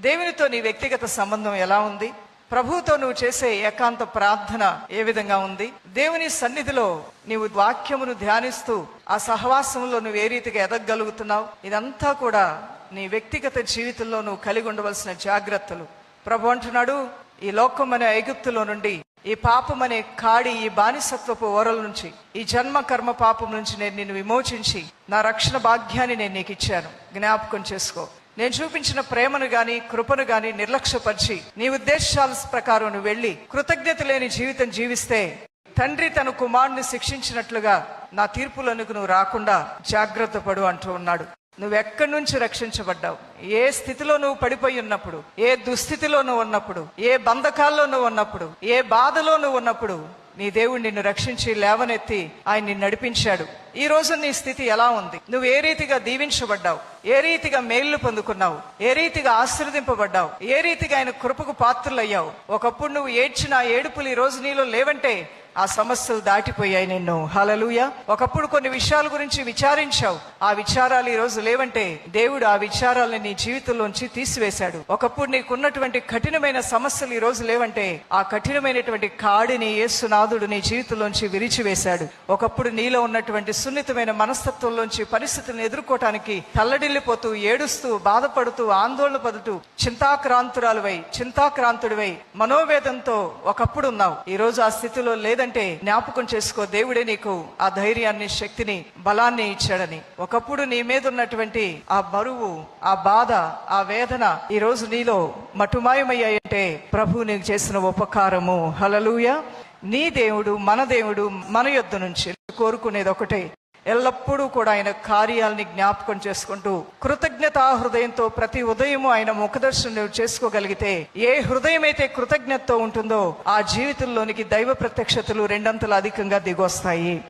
దేవునితో నీ వ్యక్తిగత సంబంధం ఎలా ఉంది? ప్రభువుతో నువ్వు చేసే ఏకాంత ప్రార్థన ఏ విధంగా ఉంది? దేవుని సన్నిధిలో నీవు వాక్యమును ధ్యానిస్తూ ఆ సహవాసంలో నువ్వు ఏ రీతిగా ఎదగగలుగుతున్నావు? ఇదంతా కూడా నీ వ్యక్తిగత జీవితంలో నువ్వు కలిగి ఉండవలసిన జాగ్రత్తలు. ప్రభు అంటున్నాడు ఈ లోకం అనే ఐగుప్తులో నుండి ఈ పాపం అనే కాడి ఈ బానిసత్వపు ఓరల నుంచి ఈ జన్మ కర్మ పాపం నుంచి నేను నిన్ను విమోచించి నా రక్షణ భాగ్యాన్ని నేను నీకు ఇచ్చాను. జ్ఞాపకం చేసుకో. నేను చూపించిన ప్రేమను గాని కృపను గాని నిర్లక్ష్యపరిచి నీ ఉద్దేశాల ప్రకారం నువ్వు వెళ్ళి కృతజ్ఞత లేని జీవితం జీవిస్తే తండ్రి తన కుమారుని శిక్షించినట్లుగా నా తీర్పులకు నువ్వు రాకుండా జాగ్రత్త పడు అంటూ ఉన్నాడు. నువ్వు ఎక్కడి నుంచి రక్షించబడ్డావు? ఏ స్థితిలో నువ్వు పడిపోయి ఉన్నప్పుడు? ఏ దుస్థితిలో నువ్వు ఉన్నప్పుడు? ఏ బంధకాల్లో నువ్వు ఉన్నప్పుడు? ఏ బాధలో నువ్వు ఉన్నప్పుడు? నీ దేవుడు నిన్ను రక్షించి లేవనెత్తి ఆయన నిన్ను నడిపించాడు. ఈ రోజు నీ స్థితి ఎలా ఉంది? నువ్వు ఏ రీతిగా దీవించబడ్డావు? ఏ రీతిగా మేళ్ళు పొందుకున్నావు? ఏ రీతిగా ఆశీర్వదింపబడ్డావు? ఏ రీతిగా ఆయన కృపకు పాత్రలయ్యావు? ఒకప్పుడు నువ్వు ఏడ్చిన ఏడుపులు ఈ రోజు నీలో లేవంటే ఆ సమస్యలు దాటిపోయాయి నిన్ను. హలలుయ ఒకప్పుడు కొన్ని విషయాల గురించి విచారించావు. ఆ విచారాలు ఈ రోజు లేవంటే దేవుడు ఆ విచారాలను నీ జీవితంలోంచి తీసివేశాడు. ఒకప్పుడు నీకున్నటువంటి కఠినమైన సమస్యలు ఈ రోజు లేవంటే ఆ కఠినమైనటువంటి కాడిని యేసునాథుడు నీ జీవితంలోంచి విరిచివేశాడు. ఒకప్పుడు నీలో ఉన్నటువంటి సున్నితమైన మనస్తత్వంలోంచి పరిస్థితులను ఎదుర్కోవటానికి తల్లడిల్లిపోతూ ఏడుస్తూ బాధపడుతూ ఆందోళన పడుతూ చింతాక్రాంతురాలువై చింతాక్రాంతుడివై మనోవేదంతో ఒకప్పుడు ఉన్నావు. ఈ రోజు ఆ స్థితిలో లేదంటే జ్ఞాపకం చేసుకో దేవుడే నీకు ఆ ధైర్యాన్ని శక్తిని బలాన్ని ఇచ్చాడని. ఒకప్పుడు నీ మీద ఉన్నటువంటి ఆ బరువు ఆ బాధ ఆ వేదన ఈ రోజు నీలో మటుమాయమయ్యాయంటే ప్రభు నీకు చేసిన ఉపకారము. హలలుయ నీ దేవుడు మన దేవుడు మన యొద్ద నుంచి కోరుకునేది ఒకటే. ఎల్లప్పుడూ కూడా ఆయన కార్యాలని జ్ఞాపకం చేసుకుంటూ కృతజ్ఞతా హృదయంతో ప్రతి ఉదయము ఆయన ముఖదర్శనం చేసుకోగలిగితే ఏ హృదయం అయితే కృతజ్ఞతతో ఉంటుందో ఆ జీవితంలోనికి దైవ ప్రత్యక్షతలు రెండంతలు అధికంగా దిగొస్తాయి.